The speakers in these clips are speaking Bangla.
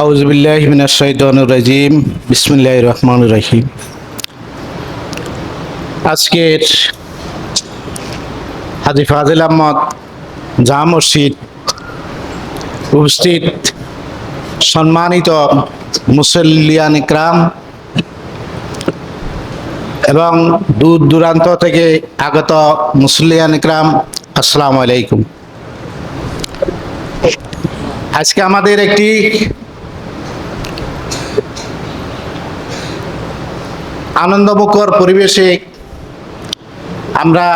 আউজবিল্লাহ বিসমিল্লাহ রহমান রহিম। আজকের হাজি ফাজিল আহমদ জাহা মসজিদ উপস্থিত সম্মানিত মুসল্লিয়ান ইকরাম এবং দূর দূরান্ত থেকে আগত মুসল্লিয়ান ইকরাম, আসসালামু আলাইকুম। আজকে আমাদের একটি আনন্দমুখর পরিবেশে আমরা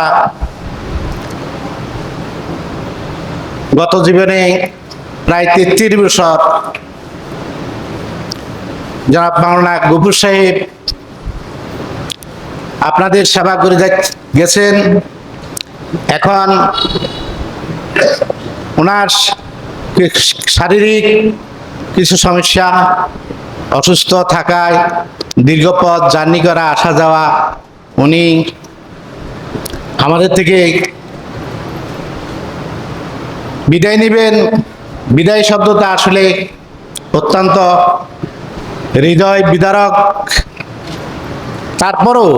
গত জীবনে প্রায় তেত্রিশ বছর জনাব মাওলানা গফুর সাহেব আপনাদের সেবা করে গেছেন। এখন ওনার শারীরিক কিছু সমস্যা অসুস্থ থাকায় দীর্ঘ পথ জার্নি করা, আসা যাওয়া, উনি আমাদের থেকে বিদায় নেবেন। বিদায় শব্দটা আসলে অত্যন্ত হৃদয় বিদারক। তারপরও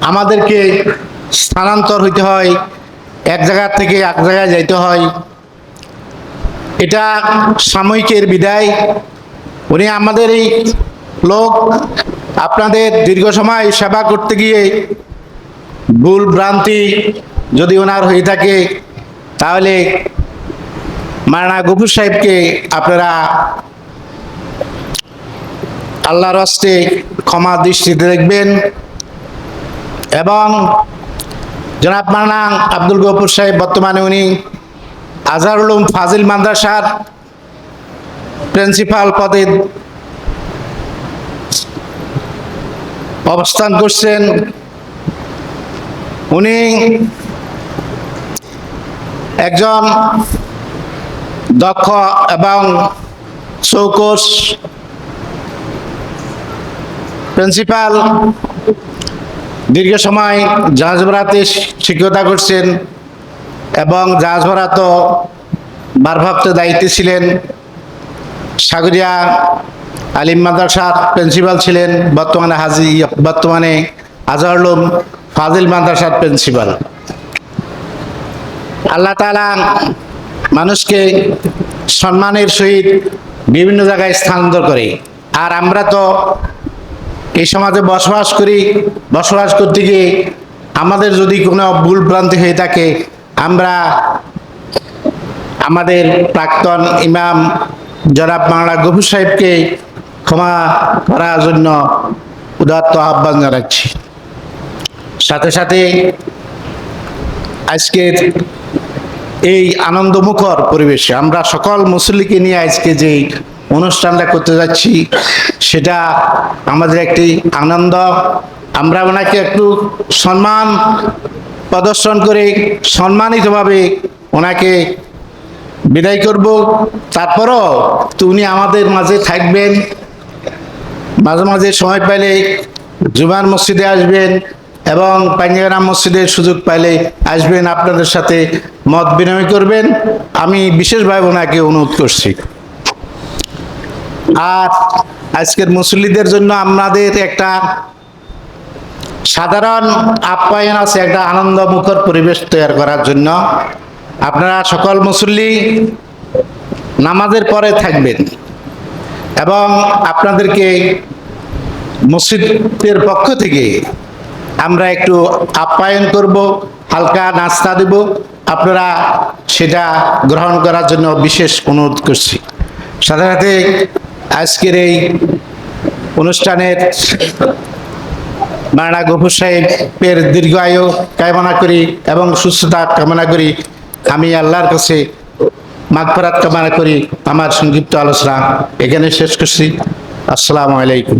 আমাদেরকে স্থানান্তর হইতে হয়, এক জায়গা থেকে এক জায়গায় যাইতে হয়। এটা সাময়িকের বিদায়। উনি আমাদের এই লোক, আপনাদের দীর্ঘ সময় সেবা করতে গিয়ে ভুল ভ্রান্তি যদি ওনার হয়ে থাকে, তাহলে মারানা গফুর সাহেবকে আপনারা আল্লাহর হস্তে ক্ষমা দৃষ্টিতে দেখবেন। এবং জনাব মারানা আব্দুল গফুর সাহেব বর্তমানে উনি আজহারুল ফাজিল মাদ্রাসার প্রিন্সিপাল পদে অবস্থান করছেন। উনি একজন দক্ষ এবং চৌকস প্রিন্সিপাল। দীর্ঘ সময় জাহাজ ভরাতে শিক্ষকতা করছেন এবং জাহাজ ভরা তো ভারপ্রাপ্ত দায়িত্বে ছিলেন। সাগরিয়া আলিম মাদ্রাসার প্রিন্সিপাল ছিলেন, বর্তমানে হাজি বর্তমানে আজহারুলুম ফাজিল মাদ্রাসার প্রিন্সিপাল। আল্লাহ তালা মানুষকে সম্মানের সহিত বিভিন্ন জায়গায় স্থানান্তর করে। আর আমরা তো এই সমাজে বসবাস করি, বসবাস করতে গিয়ে আমাদের যদি কোনো ভুল ভ্রান্তি হয়ে থাকে, আমরা আমাদের প্রাক্তন ইমাম জনাব মাওলানা গফুর সাহেবকে ক্ষমা করার জন্য উদাত্ত আহ্বান জানাচ্ছি। সাথে সাথে আজকের এই আনন্দমুখর পরিবেশে আমরা সকল মুসল্লিকে নিয়ে আজকে যে অনুষ্ঠানটা করতে যাচ্ছি, সেটা আমাদের একটি আনন্দ। আমরা ওনাকে একটু সম্মান প্রদর্শন করে সম্মানিতভাবে ওনাকে বিদায় করব। তারপরও উনি আমাদের মাঝে থাকবেন। মাঝে মাঝে সময় পাইলে জুমার মসজিদে আসবেন এবং পাঞ্জাগ্রাম মসজিদের সুযোগ পাইলে আসবেন, আপনাদের সাথে মত বিনিময় করবেন। আমি বিশেষভাবে ওনাকে অনুরোধ করছি। আর আজকের মুসল্লিদের জন্য আমাদের একটা সাধারণ আপ্যায়ন আছে, একটা আনন্দমুখর পরিবেশ তৈরি করার জন্য। আপনারা সকল মুসল্লি নামাজের পরে থাকবেন এবং আপনাদেরকে মসজিদের পক্ষ থেকে আমরা একটু আপ্যায়ন করব, হালকা নাস্তা দেব। আপনারা সেটা গ্রহণ করার জন্য বিশেষ অনুরোধ করছি। সাথে সাথে আজকের এই অনুষ্ঠানের মারানা গফুর সাহেবের দীর্ঘ আয়ু কামনা করি এবং সুস্থতা কামনা করি। আমি আল্লাহর কাছে মাগফরাত কামনা করি। আমার সংক্ষিপ্ত আলোচনা এখানে শেষ করছি। আসসালামু আলাইকুম।